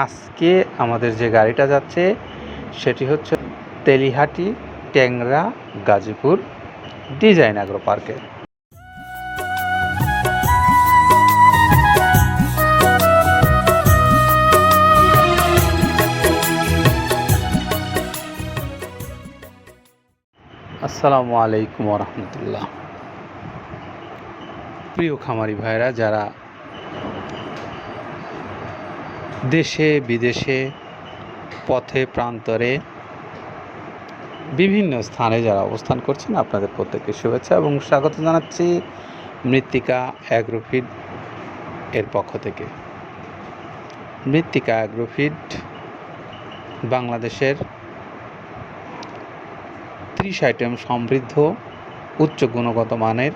আজকে আমাদের যে গাড়িটা যাচ্ছে, সেটি হচ্ছে তেলিহাটি, ট্যাংরা, গাজীপুর, ডিজাইন অ্যাগ্রো পার্কে। আসসালামু আলাইকুম রহমতুল্লাহ। প্রিয় খামারি ভাইরা যারা দেশে, বিদেশে, পথে, প্রান্তরে, বিভিন্ন স্থানে যারা অবস্থান করছেন, আপনাদের প্রত্যেককে শুভেচ্ছা এবং স্বাগত জানাচ্ছি মৃত্তিকা অ্যাগ্রোফিড এর পক্ষ থেকে। মৃত্তিকা অ্যাগ্রোফিড বাংলাদেশের ত্রিশ আইটেম সমৃদ্ধ, উচ্চ গুণগত মানের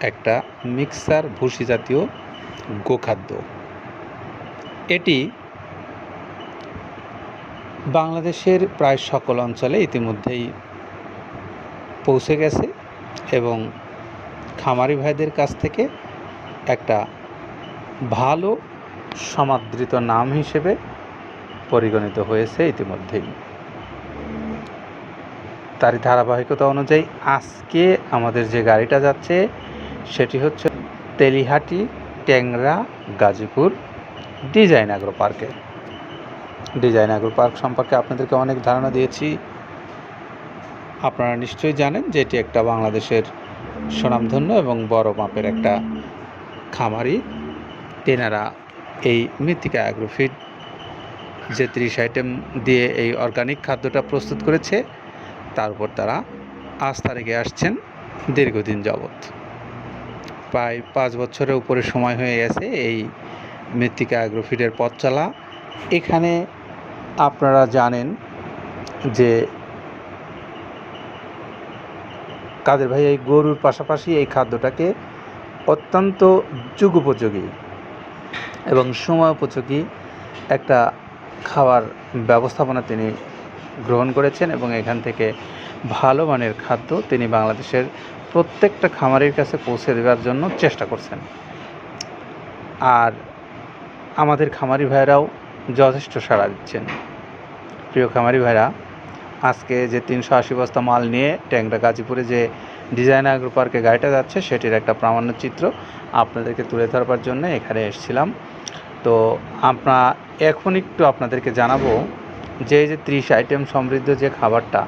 একটা মিক্সার ভুসি জাতীয় গোখাদ্য। এটি বাংলাদেশের প্রায় সকল অঞ্চলে ইতিমধ্যেই পৌঁছে গেছে এবং খামারি ভাইদের কাছ থেকে একটা ভালো সমাদৃত নাম হিসেবে পরিগণিত হয়েছে ইতিমধ্যেই। তারই ধারাবাহিকতা অনুযায়ী আজকে আমাদের যে গাড়িটা যাচ্ছে, সেটি হচ্ছে তেলিহাটি ট্যাংরা গাজীপুর। ডিজাইন অ্যাগ্রো পার্কে ডিজাইন অ্যাগ্রো পার্ক সম্পর্কে আপনাদেরকে অনেক ধারণা দিয়েছি। আপনারা নিশ্চয়ই জানেন যে এটি একটা বাংলাদেশের সুনামধন্য এবং বড় মাপের একটা খামারি। তেনারা এই মৃত্তিকা অ্যাগ্রোফিড যে ত্রিশ আইটেম দিয়ে এই অর্গানিক খাদ্যটা প্রস্তুত করেছে, তার উপর তারা আস্থা রেখে আসছেন দীর্ঘদিন যাবৎ। প্রায় পাঁচ বছরের উপরে সময় হয়ে গেছে এই মৃত্তিকা অ্যাগ্রোফিডের পথ চলা এখানে আপনারা জানেন যে কাদের ভাই এই গরুর পাশাপাশি এই খাদ্যটাকে অত্যন্ত যুগোপযোগী এবং সময় উপযোগী একটা খাবার ব্যবস্থাপনা তিনি গ্রহণ করেছেন এবং এখান থেকে ভালো মানের খাদ্য তিনি বাংলাদেশের প্রত্যেকটা খামারের কাছে পৌঁছে দেওয়ার জন্য চেষ্টা করছেন। আর আমাদের খামারি ভাইরাও যথেষ্ট সাড়া দিচ্ছেন। প্রিয় খামারি ভাইরা, আজকে যে তিনশো আশি বস্তা মাল নিয়ে ট্যাংরা গাজীপুরে যে ডিজাইন আগ্রো পার্কে গাড়িটা যাচ্ছে, সেটির একটা প্রামাণ্য চিত্র আপনাদেরকে তুলে ধরবার জন্য এখানে এসেছিলাম। তো আমরা এখন একটু আপনাদেরকে জানাব যে যে ত্রিশ আইটেম সমৃদ্ধ যে খাবারটা,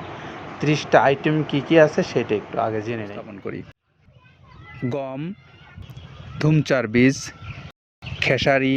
ত্রিশটা আইটেম কি কি আছে সেটা একটু আগে জেনে স্থাপন করি। গম, ধুমচার বীজ, খেসারি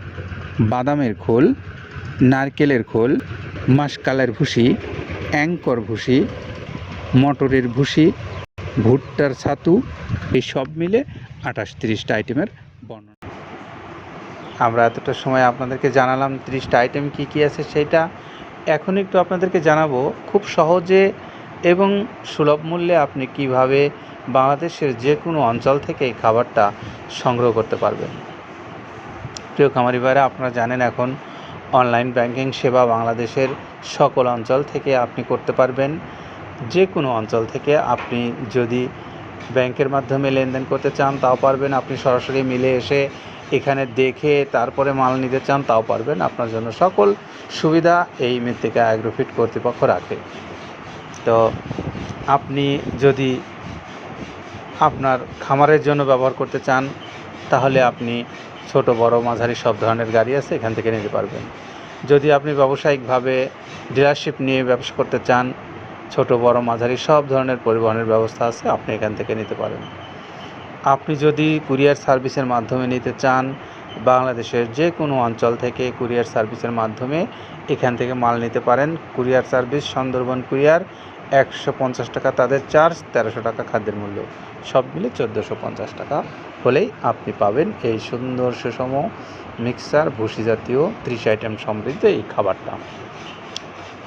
বাদামের খোল, নারকেলের খোল মাসকালের ভুসি অ্যাঙ্কর ভুসি, মটরের ভুসি, ভুট্টার ছাতু, এই সব মিলে আঠাশ তিরিশটা আইটেমের বর্ণনা। আমরা এতটা সময় আপনাদেরকে জানালাম তিরিশটা আইটেম কি কি আছে সেটা। এখন একটু আপনাদেরকে জানাব খুব সহজে এবং সুলভ মূল্যে আপনি কীভাবে বাংলাদেশের যে কোনো অঞ্চল থেকে এই খাবারটা সংগ্রহ করতে পারবেন। প্রিয় খামারি ভাইরা, আপনারা জানেন এখন অনলাইন ব্যাংকিং সেবা বাংলাদেশের সকল অঞ্চল থেকে আপনি করতে পারবেন। যে কোনো অঞ্চল থেকে আপনি যদি ব্যাংকের মাধ্যমে লেনদেন করতে চান, তাও পারবেন। আপনি সরাসরি মিলে এসে এখানে দেখে তারপরে মাল নিতে চান, তাও পারবেন। আপনার জন্য সকল সুবিধা এই মৃত্তিকা অ্যাগ্রোফিট কর্তৃপক্ষ রাখে। তো আপনি যদি আপনার খামারের জন্য ব্যবহার করতে চান, তাহলে আপনি ছোট, বড়, মাঝারি সব ধরনের গাড়ি আছে, এখান থেকে নিতে পারবেন। যদি আপনি ব্যবসায়িকভাবে ডিলারশিপ নিয়ে ব্যবসা করতে চান, ছোট, বড়, মাঝারি সব ধরনের পরিবহনের ব্যবস্থা আছে, আপনি এখান থেকে নিতে পারেন। আপনি যদি কুরিয়ার সার্ভিসের মাধ্যমে নিতে চান, বাংলাদেশের যে কোনো অঞ্চল থেকে কুরিয়ার সার্ভিসের মাধ্যমে এখান থেকে মাল নিতে পারেন। কুরিয়ার সার্ভিস, সুন্দরবন কুরিয়ার একশো পঞ্চাশ টাকা, তাদের চার্জ তেরোশো টাকা খাদ্যের মূল্য। সব মিলে চোদ্দোশো পঞ্চাশ টাকা হলেই আপনি পাবেন এই সুন্দর সুষম মিক্সার ভুসি জাতীয় ত্রিশ আইটেম সমৃদ্ধ এই খাবারটা।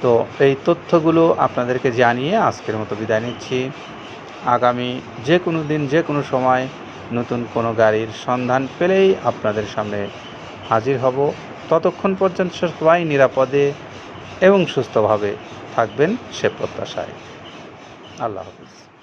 তো এই তথ্যগুলো আপনাদেরকে জানিয়ে আজকের মতো বিদায় নিচ্ছি। আগামী যে কোনো দিন, যে কোনো সময় নতুন কোনো গাড়ির সন্ধান পেলেই আপনাদের সামনে হাজির হব। ততক্ষণ পর্যন্ত সবাই নিরাপদে এবং সুস্থভাবে থাকবেন সে প্রত্যাশায়। আল্লাহ হাফিজ।